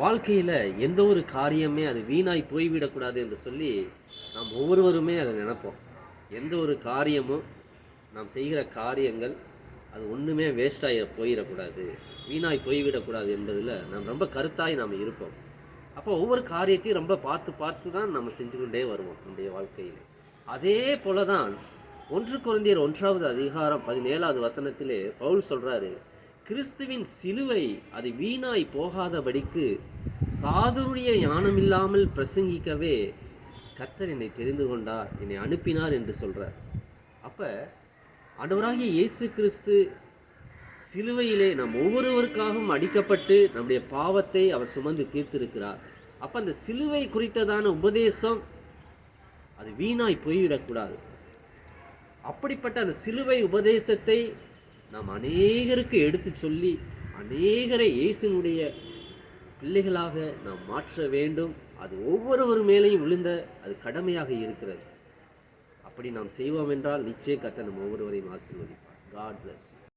வாழ்க்கையில் எந்த ஒரு காரியமே அது வீணாய் போய்விடக்கூடாது என்று சொல்லி நாம் ஒவ்வொருவருமே அதை நினைப்போம். எந்த ஒரு காரியமும் நாம் செய்கிற காரியங்கள் அது ஒன்றுமே வேஸ்டாக போயிடக்கூடாது வீணாய் போய்விடக்கூடாது என்பதில் நாம் ரொம்ப கருத்தாய் நாம் இருப்போம். அப்போ ஒவ்வொரு காரியத்தையும் ரொம்ப பார்த்து பார்த்து தான் நம்ம செஞ்சு கொண்டே வருவோம் நம்முடைய வாழ்க்கையில். அதே போல தான் ஒன்று குழந்தையர் ஒன்றாவது அதிகாரம் பதினேழாவது வசனத்திலே பவுல் சொல்கிறாரு கிறிஸ்துவின் சிலுவை அது வீணாய் போகாதபடிக்கு சாதுருடைய ஞானம் இல்லாமல் பிரசங்கிக்கவே கர்த்தர் என்னை தெரிந்து கொண்டார் என்னை அனுப்பினார் என்று சொல்கிறார் அப்போ ஆண்டவராகிய இயேசு கிறிஸ்து சிலுவையிலே நம் ஒவ்வொருவருக்காகவும் அடிக்கப்பட்டு நம்முடைய பாவத்தை அவர் சுமந்து தீர்த்திருக்கிறார். அப்போ அந்த சிலுவை குறித்ததான உபதேசம் அது வீணாய் போய்விடக்கூடாது. அப்படிப்பட்ட அந்த சிலுவை உபதேசத்தை நாம் அநேகருக்கு எடுத்து சொல்லி அநேகரை இயேசுனுடைய பிள்ளைகளாக நாம் மாற்ற வேண்டும். அது ஒவ்வொருவர் மேலேயும் விழுந்த அது கடமையாக இருக்கிறது. அப்படி நாம் செய்வோம் என்றால் நிச்சயம் கத்த நம்ம ஒவ்வொருவரையும் ஆசீர்வதிப்பார். God plus